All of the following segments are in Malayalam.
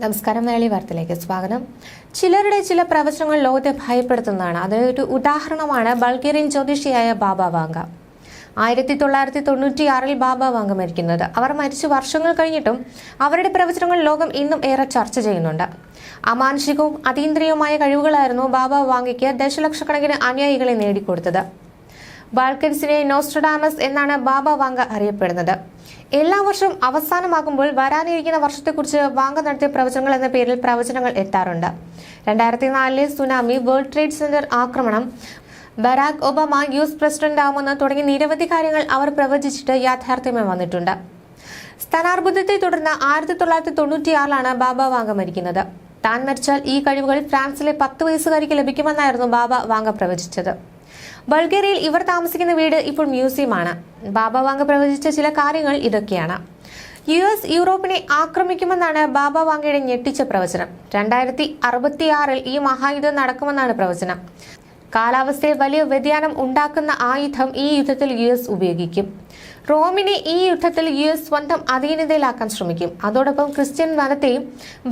നമസ്കാരം മലയാളി വാർത്തയിലേക്ക് സ്വാഗതം. ചിലരുടെ ചില പ്രവചനങ്ങൾ ലോകത്തെ ഭയപ്പെടുത്തുന്നതാണ്. അതിനൊരു ഉദാഹരണമാണ് ബൾഗേറിയൻ ജ്യോതിഷിയായ ബാബ വാങ്ക. ആയിരത്തി തൊള്ളായിരത്തി തൊണ്ണൂറ്റിയാറിൽ ബാബ വാങ്ക മരിക്കുന്നത്. അവർ മരിച്ചു വർഷങ്ങൾ കഴിഞ്ഞിട്ടും അവരുടെ പ്രവചനങ്ങൾ ലോകം ഇന്നും ഏറെ ചർച്ച ചെയ്യുന്നുണ്ട്. അമാനുഷികവും അതീന്ദ്രിയവുമായ കഴിവുകളായിരുന്നു ബാബ വാങ്കയ്ക്ക് ദശലക്ഷക്കണക്കിന് അനുയായികളെ നേടിക്കൊടുത്തത്. ബാൾക്കൻസിനെ നോസ്ട്രഡാമസ് എന്നാണ് ബാബ വാങ്ക അറിയപ്പെടുന്നത്. എല്ലാ വർഷവും അവസാനമാകുമ്പോൾ വരാനിരിക്കുന്ന വർഷത്തെക്കുറിച്ച് വാങ്ക നടത്തിയ പ്രവചനങ്ങൾ എന്ന പേരിൽ പ്രവചനങ്ങൾ എത്താറുണ്ട്. രണ്ടായിരത്തി നാലിലെ സുനാമി വേൾഡ് ട്രേഡ് സെന്റർ ആക്രമണം Barack Obama U S president ആവുമെന്ന് തുടങ്ങി നിരവധി കാര്യങ്ങൾ അവർ പ്രവചിച്ചിട്ട് യാഥാർത്ഥ്യമായി വന്നിട്ടുണ്ട്. സ്ഥാനാർബുദത്തെ തുടർന്ന് ആയിരത്തി തൊള്ളായിരത്തി തൊണ്ണൂറ്റിയാറിലാണ് ബാബ വാങ്ക മരിക്കുന്നത്. താൻ മരിച്ചാൽ ഈ കഴിവുകൾ ഫ്രാൻസിലെ പത്ത് വയസ്സുകാരിക്ക് ലഭിക്കുമെന്നായിരുന്നു ബാബ വാങ്ക പ്രവചിച്ചത്. ബൾഗേറിയയിൽ ഇവർ താമസിക്കുന്ന വീട് ഇപ്പോൾ മ്യൂസിയമാണ്. ബാബ വാങ്ക പ്രവചിച്ച ചില കാര്യങ്ങൾ ഇതൊക്കെയാണ്. യു എസ് യൂറോപ്പിനെ ആക്രമിക്കുമെന്നാണ് ബാബ വാങ്കയുടെ ഞെട്ടിച്ച പ്രവചനം. രണ്ടായിരത്തി അറുപത്തിയാറിൽ ഈ മഹായുദ്ധം നടക്കുമെന്നാണ് പ്രവചനം. കാലാവസ്ഥയിൽ വലിയ വ്യതിയാനം ഉണ്ടാക്കുന്ന ആയുധം ഈ യുദ്ധത്തിൽ യു എസ് ഉപയോഗിക്കും. റോമിനെ ഈ യുദ്ധത്തിൽ യു എസ് സ്വന്തം അധീനതയിലാക്കാൻ ശ്രമിക്കും. അതോടൊപ്പം ക്രിസ്ത്യൻ മതത്തെയും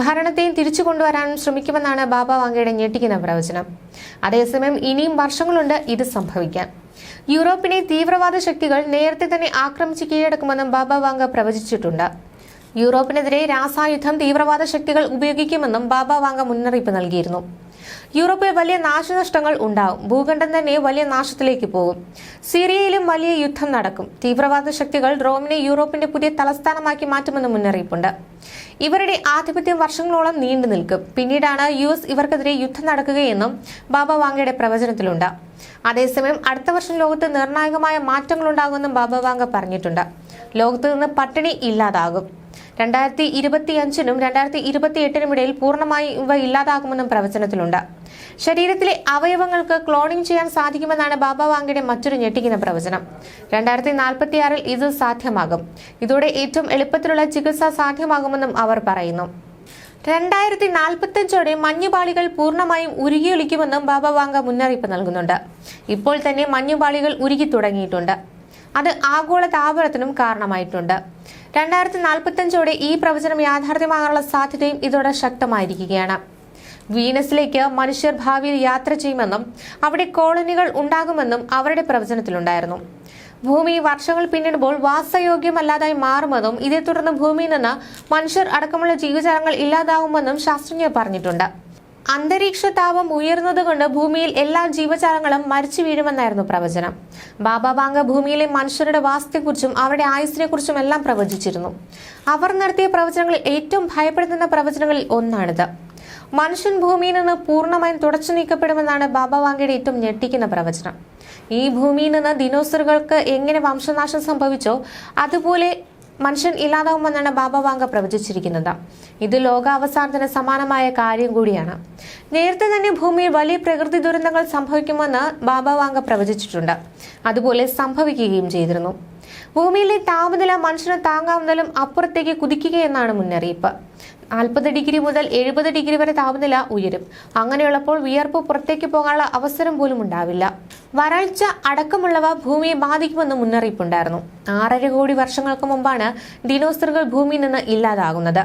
ഭരണത്തെയും തിരിച്ചു കൊണ്ടുവരാനും ശ്രമിക്കുമെന്നാണ് ബാബ വാങ്കയുടെ ഞെട്ടിക്കുന്ന പ്രവചനം. അതേസമയം ഇനിയും വർഷങ്ങളുണ്ട് ഇത് സംഭവിക്കാൻ. യൂറോപ്പിനെ തീവ്രവാദ ശക്തികൾ നേരത്തെ തന്നെ ആക്രമിച്ച് കീഴടക്കുമെന്നും ബാബ വാങ്ക പ്രവചിച്ചിട്ടുണ്ട്. യൂറോപ്പിനെതിരെ രാസായുധം തീവ്രവാദ ശക്തികൾ ഉപയോഗിക്കുമെന്നും ബാബ വാങ്ക മുന്നറിയിപ്പ് നൽകിയിരുന്നു. യൂറോപ്പിൽ വലിയ നാശനഷ്ടങ്ങൾ ഉണ്ടാവും. ഭൂഖണ്ഡം തന്നെ വലിയ നാശത്തിലേക്ക് പോകും. സിറിയയിലും വലിയ യുദ്ധം നടക്കും. തീവ്രവാദ ശക്തികൾ റോമിനെ യൂറോപ്പിന്റെ പുതിയ തലസ്ഥാനമാക്കി മാറ്റുമെന്ന് മുന്നറിയിപ്പുണ്ട്. ഇവരുടെ ആധിപത്യം വർഷങ്ങളോളം നീണ്ടു നിൽക്കും. പിന്നീടാണ് യു എസ് ഇവർക്കെതിരെ യുദ്ധം നടക്കുകയെന്നും ബാബ വാങ്കയുടെ പ്രവചനത്തിലുണ്ട്. അതേസമയം അടുത്ത വർഷം ലോകത്ത് നിർണായകമായ മാറ്റങ്ങളുണ്ടാകുമെന്നും ബാബ വാങ്ക പറഞ്ഞിട്ടുണ്ട്. ലോകത്ത് നിന്ന് പട്ടിണി ഇല്ലാതാകും. രണ്ടായിരത്തി ഇരുപത്തി അഞ്ചിനും രണ്ടായിരത്തി ഇരുപത്തി എട്ടിനും ഇടയിൽ പൂർണമായി ഇവ ഇല്ലാതാകുമെന്നും പ്രവചനത്തിലുണ്ട്. ശരീരത്തിലെ അവയവങ്ങൾക്ക് ക്ലോണിംഗ് ചെയ്യാൻ സാധിക്കുമെന്നാണ് ബാബ വാങ്കയുടെ മറ്റൊരു ഞെട്ടിക്കുന്ന പ്രവചനം. രണ്ടായിരത്തി നാൽപ്പത്തിയാറിൽ ഇത് സാധ്യമാകും. ഇതോടെ ഏറ്റവും എളുപ്പത്തിലുള്ള ചികിത്സ സാധ്യമാകുമെന്നും അവർ പറയുന്നു. രണ്ടായിരത്തി നാൽപ്പത്തഞ്ചോടെ മഞ്ഞുപാളികൾ പൂർണമായും ഉരുകിയൊലിക്കുമെന്നും ബാബ വാങ്ക മുന്നറിയിപ്പ് നൽകുന്നുണ്ട്. ഇപ്പോൾ തന്നെ മഞ്ഞുപാളികൾ ഉരുകി തുടങ്ങിയിട്ടുണ്ട്. അത് ആഗോള താപനത്തിനും കാരണമായിട്ടുണ്ട്. രണ്ടായിരത്തി നാൽപ്പത്തഞ്ചോടെ ഈ പ്രവചനം യാഥാർത്ഥ്യമാകാനുള്ള സാധ്യതയും ഇതോടെ ശക്തമായിരിക്കുകയാണ്. വീനസിലേക്ക് മനുഷ്യർ ഭാവിയിൽ യാത്ര ചെയ്യുമെന്നും അവിടെ കോളനികൾ ഉണ്ടാകുമെന്നും അവരുടെ പ്രവചനത്തിലുണ്ടായിരുന്നു. ഭൂമി വർഷങ്ങൾ പിന്നിടുമ്പോൾ വാസയോഗ്യമല്ലാതായി മാറുമെന്നും ഇതേ തുടർന്ന് ഭൂമിയിൽ നിന്ന് മനുഷ്യർ അടക്കമുള്ള ജീവജാലങ്ങൾ ഇല്ലാതാവുമെന്നും ശാസ്ത്രജ്ഞർ പറഞ്ഞിട്ടുണ്ട്. അന്തരീക്ഷ താപം ഉയർന്നതുകൊണ്ട് ഭൂമിയിൽ എല്ലാ ജീവജാലങ്ങളും മരിച്ചു വീഴുമെന്നായിരുന്നു പ്രവചനം. ബാബാ ബാങ്ക ഭൂമിയിലെ മനുഷ്യരുടെ വാസത്തെക്കുറിച്ചും അവരുടെ ആയുസിനെക്കുറിച്ചും എല്ലാം പ്രവചിച്ചിരുന്നു. അവർ നടത്തിയ പ്രവചനങ്ങളിൽ ഏറ്റവും ഭയപ്പെടുത്തുന്ന പ്രവചനങ്ങളിൽ ഒന്നാണിത്. മനുഷ്യൻ ഭൂമിയിൽ നിന്ന് പൂർണമായും തുടച്ചു നീക്കപ്പെടുമെന്നാണ് ബാബാ വാങ്കയുടെ ഏറ്റവും ഞെട്ടിക്കുന്ന പ്രവചനം. ഈ ഭൂമിയിൽ നിന്ന് ദിനോസറുകൾക്ക് എങ്ങനെ വംശനാശം സംഭവിച്ചോ അതുപോലെ മനുഷ്യൻ ഇല്ലാതാവുമെന്നാണ് ബാബ വാങ്ക പ്രവചിച്ചിരിക്കുന്നത്. ഇത് ലോകാവസാനത്തിന് സമാനമായ കാര്യം കൂടിയാണ്. നേരത്തെ തന്നെ ഭൂമിയിൽ വലിയ പ്രകൃതി ദുരന്തങ്ങൾ സംഭവിക്കുമെന്ന് ബാബ വാങ്ക പ്രവചിച്ചിട്ടുണ്ട്. അതുപോലെ സംഭവിക്കുകയും ചെയ്തിരുന്നു. ഭൂമിയിലെ താപനില മനുഷ്യന് താങ്ങാവുന്നതിലും അപ്പുറത്തേക്ക് കുതിക്കുകയെന്നാണ് മുന്നറിയിപ്പ്. നാൽപ്പത് ഡിഗ്രി മുതൽ എഴുപത് ഡിഗ്രി വരെ താപനില ഉയരും. അങ്ങനെയുള്ളപ്പോൾ വിയർപ്പ് പുറത്തേക്ക് പോകാനുള്ള അവസരം പോലും ഉണ്ടാവില്ല. വരൾച്ച അടക്കമുള്ളവ ഭൂമിയെ ബാധിക്കുമെന്ന് മുന്നറിയിപ്പുണ്ടായിരുന്നു. ആറര കോടി വർഷങ്ങൾക്ക് മുമ്പാണ് ഡിനോസറുകൾ ഭൂമിയിൽ നിന്ന് ഇല്ലാതാകുന്നത്.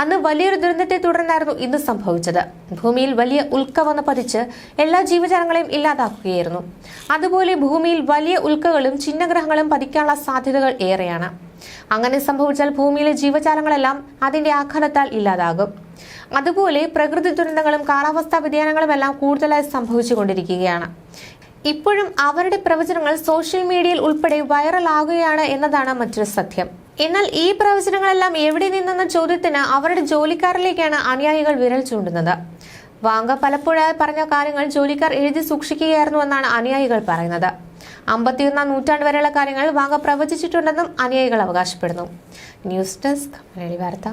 അന്ന് വലിയൊരു ദുരന്തത്തെ തുടർന്നായിരുന്നു ഇത് സംഭവിച്ചത്. ഭൂമിയിൽ വലിയ ഉൽക്ക വന്ന് പതിച്ച് എല്ലാ ജീവജാലങ്ങളെയും ഇല്ലാതാക്കുകയായിരുന്നു. അതുപോലെ ഭൂമിയിൽ വലിയ ഉൽക്കകളും ചിഹ്നഗ്രഹങ്ങളും പതിക്കാനുള്ള സാധ്യതകൾ ഏറെയാണ്. അങ്ങനെ സംഭവിച്ചാൽ ഭൂമിയിലെ ജീവജാലങ്ങളെല്ലാം അതിന്റെ ആഘാതത്താൽ ഇല്ലാതാകും. അതുപോലെ പ്രകൃതി ദുരന്തങ്ങളും കാലാവസ്ഥാ വ്യതിയാനങ്ങളും എല്ലാം കൂടുതലായി സംഭവിച്ചുകൊണ്ടിരിക്കുകയാണ്. ഇപ്പോഴും അവരുടെ പ്രവചനങ്ങൾ സോഷ്യൽ മീഡിയയിൽ ഉൾപ്പെടെ വൈറലാകുകയാണ് എന്നതാണ് മറ്റൊരു സത്യം. എന്നാൽ ഈ പ്രവചനങ്ങളെല്ലാം എവിടെ നിന്നെന്ന ചോദ്യത്തിന് അവരുടെ ജോലിക്കാരിലേക്കാണ് അനുയായികൾ വിരൽ ചൂണ്ടുന്നത്. വാങ്ക പലപ്പോഴായി പറഞ്ഞ കാര്യങ്ങൾ ജോലിക്കാർ എഴുതി സൂക്ഷിക്കുകയായിരുന്നു എന്നാണ് അനുയായികൾ പറയുന്നത്. അമ്പത്തിയൊന്നാം നൂറ്റാണ്ട് വരെയുള്ള കാര്യങ്ങൾ വാങ്ക പ്രവചിച്ചിട്ടുണ്ടെന്നും അനുയായികൾ അവകാശപ്പെടുന്നു. ന്യൂസ് ഡെസ്ക് മലയാളി വാർത്ത.